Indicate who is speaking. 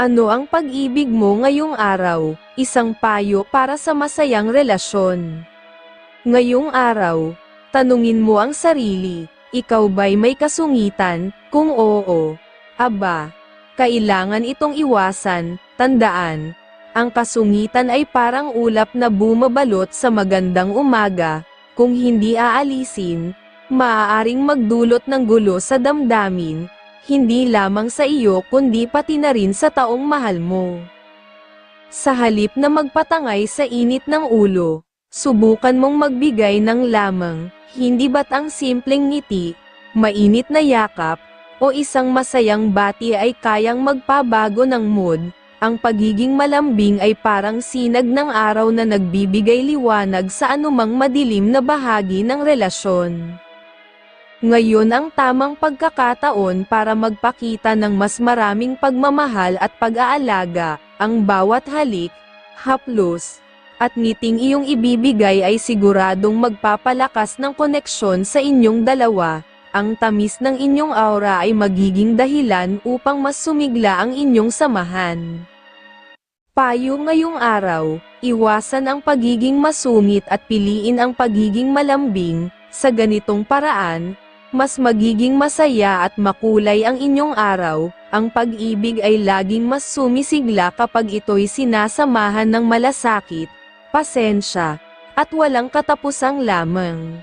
Speaker 1: Ano ang pag-ibig mo ngayong araw? Isang payo para sa masayang relasyon. Ngayong araw, tanungin mo ang sarili, ikaw ba'y may kasungitan? Kung oo, aba, kailangan itong iwasan, tandaan. Ang kasungitan ay parang ulap na bumabalot sa magandang umaga, kung hindi aalisin, maaaring magdulot ng gulo sa damdamin, hindi lamang sa iyo kundi pati na rin sa taong mahal mo. Sa halip na magpatangay sa init ng ulo, subukan mong magbigay ng lamang, hindi ba't ang simpleng ngiti, mainit na yakap, o isang masayang bati ay kayang magpabago ng mood, ang pagiging malambing ay parang sinag ng araw na nagbibigay liwanag sa anumang madilim na bahagi ng relasyon. Ngayon ang tamang pagkakataon para magpakita ng mas maraming pagmamahal at pag-aalaga, ang bawat halik, haplos, at ngiting iyong ibibigay ay siguradong magpapalakas ng koneksyon sa inyong dalawa, ang tamis ng inyong aura ay magiging dahilan upang mas sumigla ang inyong samahan. Payo ngayong araw, iwasan ang pagiging masungit at piliin ang pagiging malambing, sa ganitong paraan, mas magiging masaya at makulay ang inyong araw, ang pag-ibig ay laging mas sumisigla kapag ito'y sinasamahan ng malasakit, pasensya, at walang katapusang lamang.